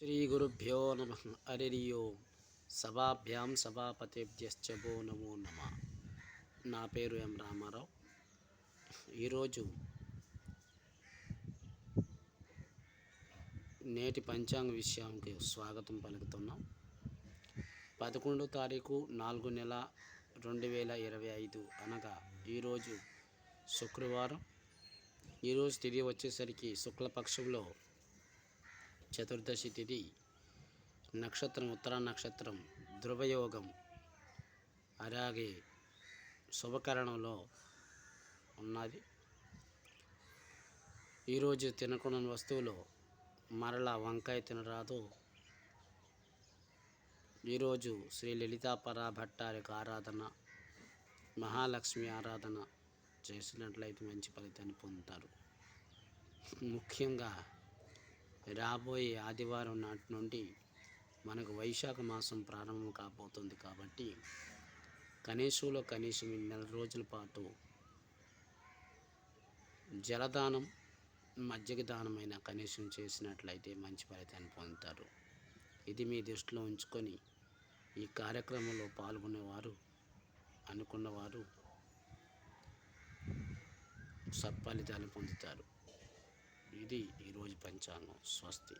శ్రీ గురుభ్యో నమ హరి ఓం సభాభ్యాం సభాపతిభ్యశ్చ నమో నమ నా పేరు ఎం రామారావు. ఈరోజు నేటి పంచాంగ విషయానికి స్వాగతం పలుకుతున్నాం. పదకొండో తారీఖు నాలుగు నెల రెండు వేల ఇరవై ఐదు అనగా ఈరోజు శుక్రవారం. ఈరోజు తిరిగి వచ్చేసరికి శుక్లపక్షంలో చతుర్దశి తిథి నక్షత్రం ఉత్తర నక్షత్రం ధ్రువయోగం. అలాగే శుభకరణంలో ఉన్నది. ఈరోజు తినకుండా వస్తువులు మరలా వంకాయ తినరాదు. ఈరోజు శ్రీ లలితా పరాభట్టారికి ఆరాధన మహాలక్ష్మి ఆరాధన చేసినట్లయితే మంచి ఫలితాన్ని పొందుతారు. ముఖ్యంగా రాబోయే ఆదివారం నాటి నుండి మనకు వైశాఖ మాసం ప్రారంభం కాబోతుంది కాబట్టి కనీసంలో కనీసం నెల రోజుల పాటు జలదానం మజ్జిగ దానమైన కనీసం చేసినట్లయితే మంచి ఫలితాన్ని పొందుతారు. ఇది మీ దృష్టిలో ఉంచుకొని ఈ కార్యక్రమంలో పాల్గొనేవారు అనుకున్నవారు సత్ఫలితాన్ని పొందుతారు. ఇది ఈరోజు పంచాంగం. స్వస్తి.